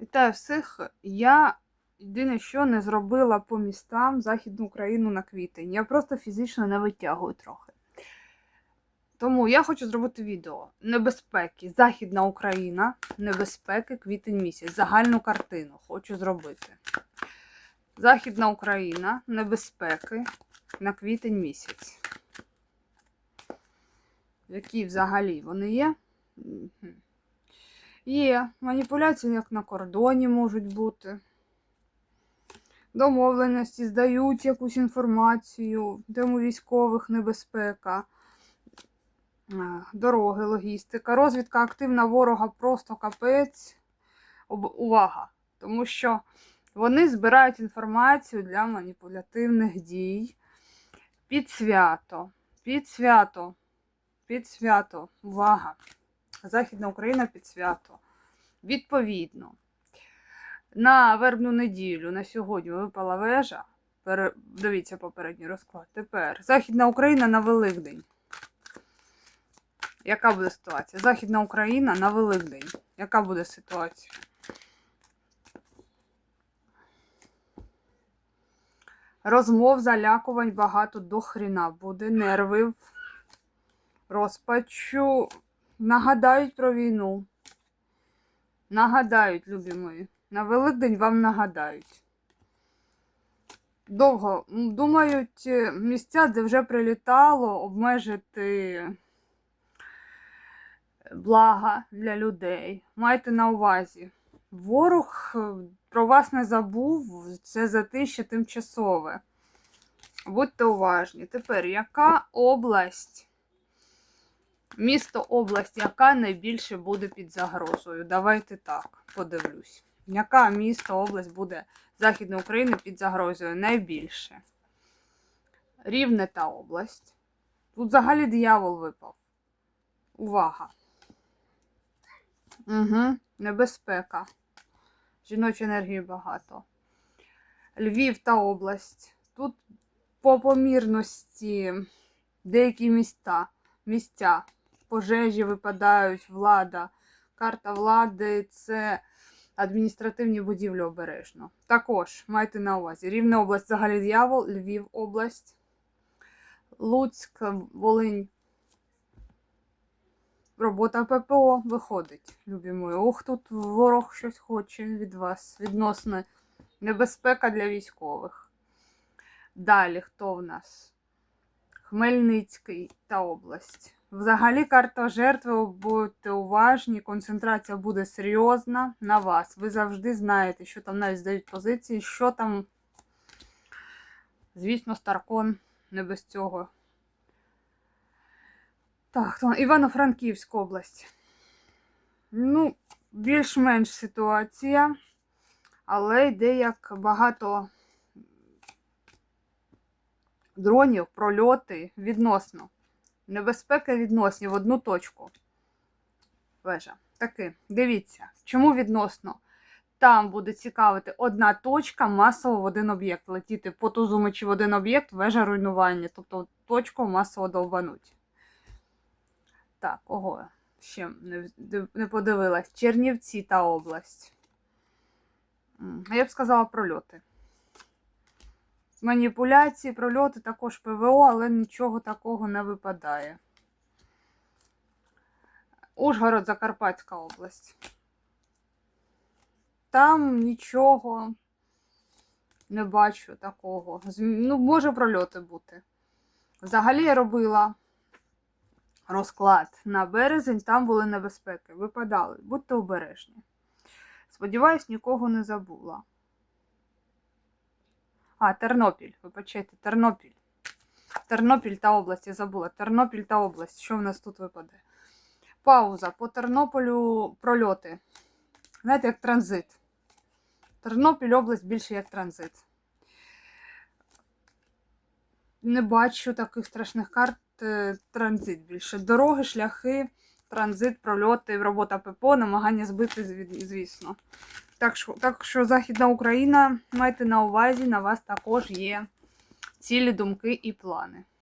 Вітаю всіх. Я єдине, що не зробила по містам Західну Україну на квітень. Я просто фізично не витягую трохи. Тому я хочу зробити відео небезпеки. Західна Україна, небезпеки, квітень місяць. Загальну картину хочу зробити. Західна Україна, небезпеки на квітень місяць. Які взагалі вони є? Є маніпуляції, як на кордоні можуть бути. Домовленості здають якусь інформацію, тему військових небезпека, дороги, логістика, розвідка активна ворога просто капець. Увага! Тому що вони збирають інформацію для маніпулятивних дій під свято. Під свято. Під свято. Увага! Західна Україна під свято. Відповідно, на вербну неділю на сьогодні випала вежа. Дивіться попередній розклад. Тепер Західна Україна на Великдень. Яка буде ситуація? Західна Україна на Великдень. Яка буде ситуація? Розмов, залякувань багато до хріна буде, нервів, розпачу. Нагадають про війну. Нагадають, любі мої. На Великдень вам нагадають. Довго думають е, місця, де вже прилітало, обмежити блага для людей. Майте на увазі. Ворог е, про вас не забув, це затище тимчасове. Будьте уважні. Тепер, яка область? Місто область, яка найбільше буде під загрозою? Давайте так, подивлюсь. Яка місто область буде Західної України під загрозою? Найбільше. Рівне та область. Тут взагалі диявол випав. Увага. Угу. Небезпека. Жіночої енергії багато. Львів та область. Тут по помірності деякі міста, місця пожежі випадають, влада. Карта влади це адміністративні будівлі обережно. Також майте на увазі. Рівна область взагалі дьявол, Львів область, Луцьк, Волинь. Робота ППО виходить, любі мої. Ох, тут ворог щось хоче від вас. Відносно небезпека для військових. Далі хто в нас? Хмельницький та область. Взагалі карта жертви, будьте уважні, концентрація буде серйозна на вас. Ви завжди знаєте, що там навіть здають позиції, що там, звісно, Старкон не без цього. Так, то Івано-Франківська область. Ну, більш-менш ситуація, але йде як багато дронів, прольоти відносно. Небезпека відносні в одну точку. Вежа. Таки, дивіться, чому відносно? Там буде цікавити одна точка масово в один об'єкт. Летіти по тузу мечі в один об'єкт, вежа руйнування. Тобто точку масово долбануть. Так, ого, ще не, подивилась. Чернівці та область. Я б сказала прольоти. Маніпуляції, прольоти, також ПВО, але нічого такого не випадає. Ужгород, Закарпатська область. Там нічого не бачу такого. Ну, може прольоти бути. Взагалі я робила розклад на березень, там були небезпеки. Випадали. Будьте обережні. Сподіваюсь, нікого не забула. А, Тернопіль, вибачайте, Тернопіль. Тернопіль та область, я забула. Тернопіль та область. Що в нас тут випаде? Пауза. По Тернополю прольоти. Знаєте, як транзит. Тернопіль область більше як транзит. Не бачу таких страшних карт. е, Транзит більше. Дороги, шляхи, транзит, прольоти, робота ППО, намагання збити, звісно. Так що, так що Західна Україна, майте на увазі, на вас також є цілі думки і плани.